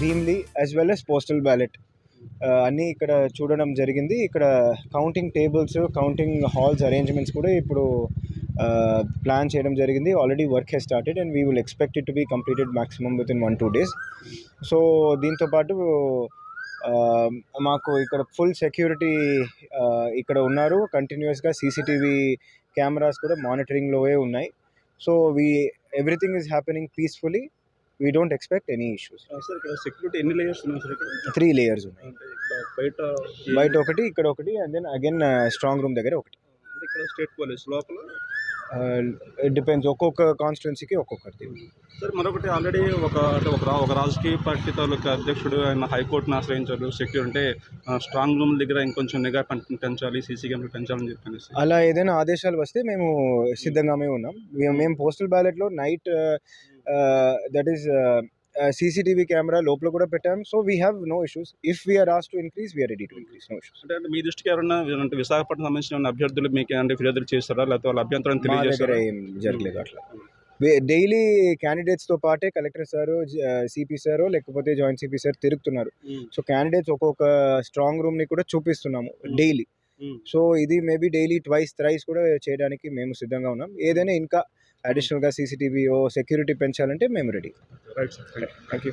Bheemili as well as postal ballot uh, అన్నీ ఇక్కడ చూడడం జరిగింది. ఇక్కడ counting tables counting halls arrangements కూడా ఇప్పుడు uh, ప్లాన్ చేయడం జరిగింది. Already work has started and we will expect it to be completed maximum within one two days so దీంతోపాటు మాకు ఇక్కడ ఫుల్ సెక్యూరిటీ uh, ఇక్కడ ఉన్నారు. కంటిన్యూస్గా సీసీటీవీ కెమెరాస్ కూడా మానిటరింగ్లోవే ఉన్నాయి. So we everything is happening peacefully we don't expect any issues security ఎన్ని లేయర్స్ ఉన్నాయి త్రీ లేయర్స్ ఉన్నాయి. బయట బయట ఒకటి ఇక్కడ ఒకటి and then again strong room దగ్గర ఒకటి. ఇక్కడ స్టేట్ పోలీస్ లోపల? ఇట్ డిపెండ్స్ ఒక్కొక్క కాన్స్టిట్యున్సీకి ఒక్కొక్కటి. సార్ మరొకటి ఆల్రెడీ ఒక అంటే ఒక ఒక రాజకీయ పార్టీ తాలూకా అధ్యక్షుడు ఆయన హైకోర్టును ఆశ్రయించారు సెక్యూర్ అంటే స్ట్రాంగ్ రూమ్ దగ్గర ఇంకొంచెం నిఘా పెంచాలి సీసీ కెమెరా పెంచాలని చెప్పనేసి అలా ఏదైనా ఆదేశాలు వస్తే మేము సిద్ధంగానే ఉన్నాం. మేము postal బ్యాలెట్లో night that is CCTV camera లోపల కూడా పెట్టాం. So we have no issues if we are as to increase we are ready to increase no issues అంటే మీ దృష్టికి ఎవరన్నా అంటే విశాఖపట్నం సంబంధించిన అభ్యర్థులు మీకు అంటే ఫిర్యాదులు చేస్తారా? లేకపోతే వాళ్ళ అభ్యంతరం తెలియజేస్తారా? ఏం జరగలేదు అట్లా. డైలీ క్యాండిడేట్స్తో పాటే కలెక్టర్ సారు సిపి సారు లేకపోతే జాయింట్ సిపి సార్ తిరుగుతున్నారు. సో క్యాండిడేట్స్ ఒక్కొక్క స్ట్రాంగ్ రూమ్ని కూడా చూపిస్తున్నాము డైలీ ఉమ్. సో ఇది మేబీ డైలీ ట్వైస్ థ్రైస్ కూడా చేయడానికి మేము సిద్ధంగా ఉన్నాం. ఏదైనా ఇంకా అడిషనల్గా సీసీటీవీ ఓ సెక్యూరిటీ పెంచాలంటే మేము ready right sir thank you